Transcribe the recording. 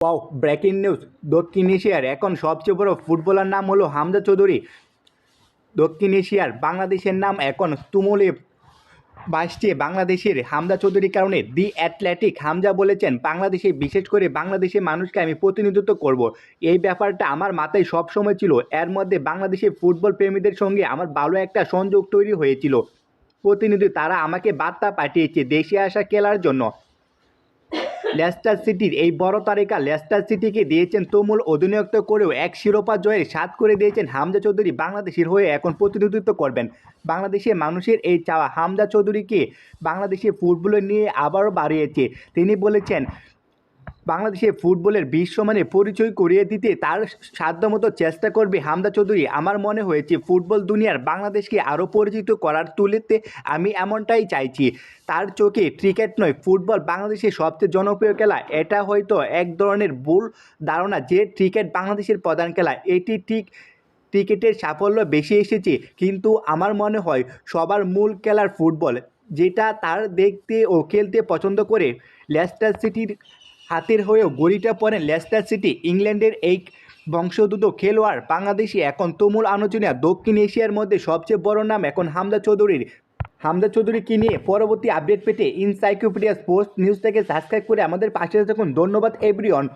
Wow breaking news দক্ষিণ এশিয়ার এখন সবচেয়ে বড় ফুটবলার নাম হলো হামজা চৌধুরী। দক্ষিণ এশিয়ার বাংলাদেশের নাম এখন তুমুলে বাসছে বাংলাদেশের হামজা চৌধুরীর কারণে। দি অ্যাথলেটিক হামজা বলেছেন, বাংলাদেশে, বিশেষ করে বাংলাদেশের মানুষকে আমি প্রতিনিধিত্ব করব। এই ব্যাপারটা আমার মাথায় সবসময় ছিল। এর মধ্যে বাংলাদেশের ফুটবল প্রেমীদের সঙ্গে আমার ভালো একটা সংযোগ তৈরি হয়েছিল। প্রতিনিধি তারা আমাকে বার্তা পাঠিয়েছে দেশে আসা খেলার জন্য। লেস্টার সিটির এই বড় তারিকা লেস্টার সিটিকে দিয়েছেন তুমুল অধিনায়ত্ব করেও এক শিরোপা জয়ের স্বাদ করে দিয়েছেন হামজা চৌধুরী বাংলাদেশের হয়ে এখন প্রতিনিধিত্ব করবেন। বাংলাদেশের মানুষের এই চাওয়া হামজা চৌধুরীকে বাংলাদেশের ফুটবলে নিয়ে আবারও বাড়িয়েছে। তিনি বলেছেন বাংলাদেশের ফুটবলের বিশ্বমানে পরিচয় করিয়ে দিতে তার সাধ্যমতো চেষ্টা করবে হামদা চৌধুরী। আমার মনে হয়েছে ফুটবল দুনিয়ার বাংলাদেশকে আরও পরিচিত করার তুলেতে আমি এমনটাই চাইছি। তার চোখে ক্রিকেট নয়, ফুটবল বাংলাদেশের সবচেয়ে জনপ্রিয় খেলা। এটা হয়তো এক ধরনের ভুল ধারণা যে ক্রিকেট বাংলাদেশের প্রধান খেলা। এটি ঠিক ক্রিকেটের সাফল্য বেশি এসেছে। কিন্তু আমার মনে হয় সবার মূল খেলার ফুটবল, যেটা তার দেখতে ও খেলতে পছন্দ করে, লেস্টার সিটির হাতের হয়েও গড়িটা পরে লেস্টার সিটি, ইংল্যান্ডের এই বংশোদ্ভূত খেলোয়াড় বাংলাদেশি এখন তুমুল আলোচনা দক্ষিণ এশিয়ার মধ্যে সবচেয়ে বড় নাম এখন হামদা চৌধুরীর। হামদা চৌধুরীকে নিয়ে পরবর্তী আপডেট পেতে ইনসাইক্লোপিডিয়া স্পোর্টস নিউজটাকে সাবস্ক্রাইব করে আমাদের পাশে থাকুন। ধন্যবাদ এভরিওয়ান